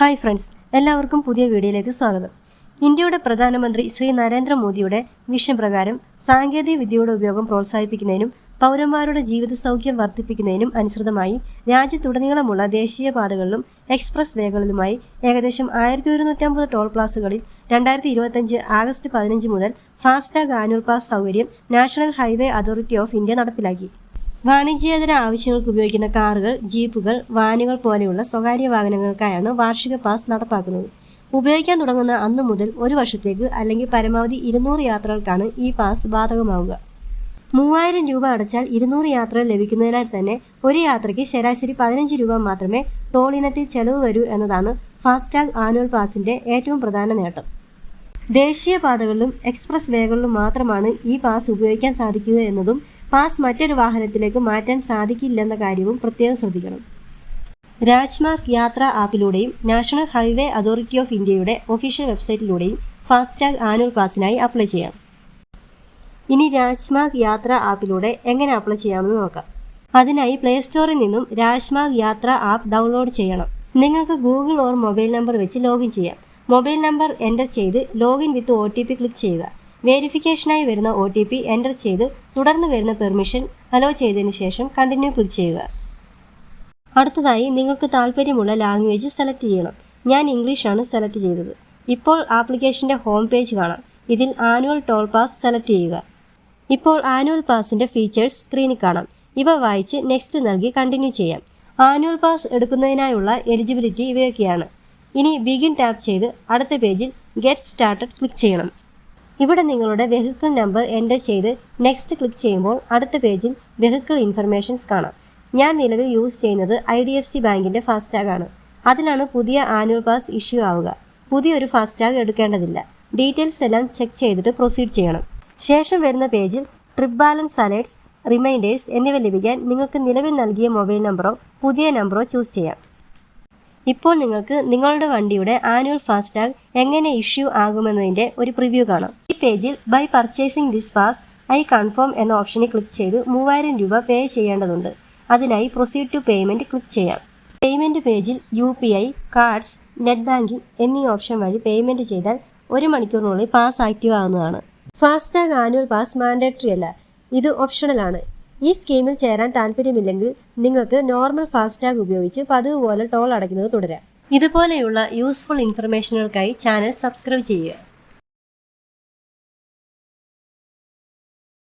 Hi friends എല്ലാവർക്കും പുതിയ വീഡിയോയിലേക്ക് സ്വാഗതം. ഇന്ത്യയുടെ പ്രധാനമന്ത്രി ശ്രീ നരേന്ദ്രമോദിയുടെ വിഷൻ പ്രകാരം സാങ്കേതിക വിദ്യയുടെ ഉപയോഗം പ്രോത്സാഹിപ്പിക്കുന്നതിനും പൗരന്മാരുടെ ജീവിത സൗഖ്യം വർദ്ധിപ്പിക്കുന്നതിനും അനുസൃതമായി രാജ്യത്തുടനീളമുള്ള ദേശീയ പാതകളിലും എക്സ്പ്രസ് വേകളിലുമായി ഏകദേശം ആയിരത്തി ഒരുന്നൂറ്റമ്പത് ടോൾ പ്ലാസുകളിൽ രണ്ടായിരത്തി ഇരുപത്തഞ്ച് ആഗസ്റ്റ് പതിനഞ്ച് മുതൽ ഫാസ്ടാഗ് ആനുവൽ പാസ് സൗകര്യം national highway authority of India നടപ്പിലാക്കി. വാണിജ്യേതര ആവശ്യങ്ങൾക്ക് ഉപയോഗിക്കുന്ന കാറുകൾ ജീപ്പുകൾ വാനുകൾ പോലെയുള്ള സ്വകാര്യ വാഹനങ്ങൾക്കായാണ് വാർഷിക പാസ് നടപ്പാക്കുന്നത്. ഉപയോഗിക്കാൻ തുടങ്ങുന്ന അന്നു മുതൽ ഒരു വർഷത്തേക്ക് അല്ലെങ്കിൽ പരമാവധി ഇരുന്നൂറ് യാത്രകൾക്കാണ് ഈ പാസ് ബാധകമാവുക. മൂവായിരം രൂപ അടച്ചാൽ ഇരുന്നൂറ് യാത്ര ലഭിക്കുന്നതിനാൽ തന്നെ ഒരു യാത്രയ്ക്ക് ശരാശരി പതിനഞ്ച് രൂപ മാത്രമേ ടോൾ ഇനത്തിൽ ചെലവ് വരൂ എന്നതാണ് ഫാസ്ടാഗ് ആനുവൽ പാസിന്റെ ഏറ്റവും പ്രധാന നേട്ടം. ദേശീയപാതകളിലും എക്സ്പ്രസ് വേകളിലും മാത്രമാണ് ഈ പാസ് ഉപയോഗിക്കാൻ സാധിക്കുക എന്നതും പാസ് മറ്റൊരു വാഹനത്തിലേക്ക് മാറ്റാൻ സാധിക്കില്ലെന്ന കാര്യവും പ്രത്യേകം ശ്രദ്ധിക്കണം. രാജ്മാർഗ് യാത്ര ആപ്പിലൂടെയും നാഷണൽ ഹൈവേ അതോറിറ്റി ഓഫ് ഇന്ത്യയുടെ ഒഫീഷ്യൽ വെബ്സൈറ്റിലൂടെയും ഫാസ്ടാഗ് ആനുവൽ പാസിനായി അപ്ലൈ ചെയ്യാം. ഇനി രാജ്മാർഗ് യാത്ര ആപ്പിലൂടെ എങ്ങനെ അപ്ലൈ ചെയ്യാമെന്ന് നോക്കാം. അതിനായി പ്ലേ സ്റ്റോറിൽ നിന്നും രാജ്മാർഗ് യാത്ര ആപ്പ് ഡൗൺലോഡ് ചെയ്യണം. നിങ്ങൾക്ക് ഗൂഗിൾ ഓർ മൊബൈൽ നമ്പർ വെച്ച് ലോഗിൻ ചെയ്യാം. മൊബൈൽ നമ്പർ എന്റർ ചെയ്ത് login with O T P click ചെയ്യുക. വേരിഫിക്കേഷനായി വരുന്ന ഒ ടി പി എന്റർ ചെയ്ത് തുടർന്ന് വരുന്ന പെർമിഷൻ അലോ ചെയ്തതിന് ശേഷം കണ്ടിന്യൂ ക്ലിക്ക് ചെയ്യുക. അടുത്തതായി നിങ്ങൾക്ക് താല്പര്യമുള്ള ലാംഗ്വേജ് സെലക്ട് ചെയ്യണം. ഞാൻ ഇംഗ്ലീഷാണ് സെലക്ട് ചെയ്തത്. ഇപ്പോൾ ആപ്ലിക്കേഷന്റെ ഹോം പേജ് കാണാം. ഇതിൽ ആനുവൽ ടോൾ പാസ് സെലക്ട് ചെയ്യുക. ഇപ്പോൾ ആനുവൽ പാസിന്റെ ഫീച്ചേഴ്സ് സ്ക്രീനിൽ കാണാം. ഇവ വായിച്ച് നെക്സ്റ്റ് നൽകി കണ്ടിന്യൂ ചെയ്യാം. ആനുവൽ പാസ് എടുക്കുന്നതിനായുള്ള എലിജിബിലിറ്റി ഇവയൊക്കെയാണ്. ഇനി ബിഗിൻ ടാപ്പ് ചെയ്ത് അടുത്ത പേജിൽ ഗെറ്റ് സ്റ്റാർട്ടഡ് ക്ലിക്ക് ചെയ്യണം. ഇവിടെ നിങ്ങളുടെ വെഹിക്കിൾ നമ്പർ എന്റർ ചെയ്ത് നെക്സ്റ്റ് ക്ലിക്ക് ചെയ്യുമ്പോൾ അടുത്ത പേജിൽ വെഹിക്കിൾ ഇൻഫർമേഷൻസ് കാണാം. ഞാൻ നിലവിൽ യൂസ് ചെയ്യുന്നത് ഐ ഡി എഫ് സി ബാങ്കിന്റെ ഫാസ്ടാഗ് ആണ്. അതിലാണ് പുതിയ ആനുവൽ പാസ് ഇഷ്യൂ ആവുക. പുതിയൊരു ഫാസ്ടാഗ് എടുക്കേണ്ടതില്ല. ഡീറ്റെയിൽസ് എല്ലാം ചെക്ക് ചെയ്തിട്ട് പ്രൊസീഡ് ചെയ്യണം. ശേഷം വരുന്ന പേജിൽ ട്രിപ്പ് ബാലൻസ് അലേർട്സ് റിമൈൻഡേഴ്സ് എന്നിവ ലഭിക്കാൻ നിങ്ങൾക്ക് നിലവിൽ നൽകിയ മൊബൈൽ നമ്പറോ പുതിയ നമ്പറോ ചൂസ് ചെയ്യാം. ഇപ്പോൾ നിങ്ങൾക്ക് നിങ്ങളുടെ വണ്ടിയുടെ ആനുവൽ ഫാസ്ടാഗ് എങ്ങനെ ഇഷ്യൂ ആകുമെന്നതിന്റെ ഒരു പ്രിവ്യൂ കാണാം. ഈ പേജിൽ by purchasing this pass I confirm എന്ന ഓപ്ഷനിൽ ക്ലിക്ക് ചെയ്ത് മൂവായിരം രൂപ പേ ചെയ്യേണ്ടതുണ്ട്. അതിനായി പ്രൊസീഡ് ടു പേയ്മെന്റ് ക്ലിക്ക് ചെയ്യാം. പേയ്മെന്റ് പേജിൽ U P I cards net banking എന്നീ ഓപ്ഷൻ വഴി പേയ്മെന്റ് ചെയ്താൽ ഒരു മണിക്കൂറിനുള്ളിൽ പാസ് ആക്റ്റീവ് ആകുന്നതാണ് ഫാസ്ടാഗ് ആനുവൽ പാസ് മാൻഡേറ്ററി അല്ല. ഇത് ഓപ്ഷണലാണ് ഈ സ്കീമിൽ ചേരാൻ താല്പര്യമില്ലെങ്കിൽ നിങ്ങൾക്ക് നോർമൽ ഫാസ്ടാഗ് ഉപയോഗിച്ച് പതിവ് പോലെ ടോൾ അടയ്ക്കുന്നത് തുടരാം. ഇതുപോലെയുള്ള യൂസ്ഫുൾ ഇൻഫർമേഷനുകൾക്കായി ചാനൽ സബ്സ്ക്രൈബ് ചെയ്യുക.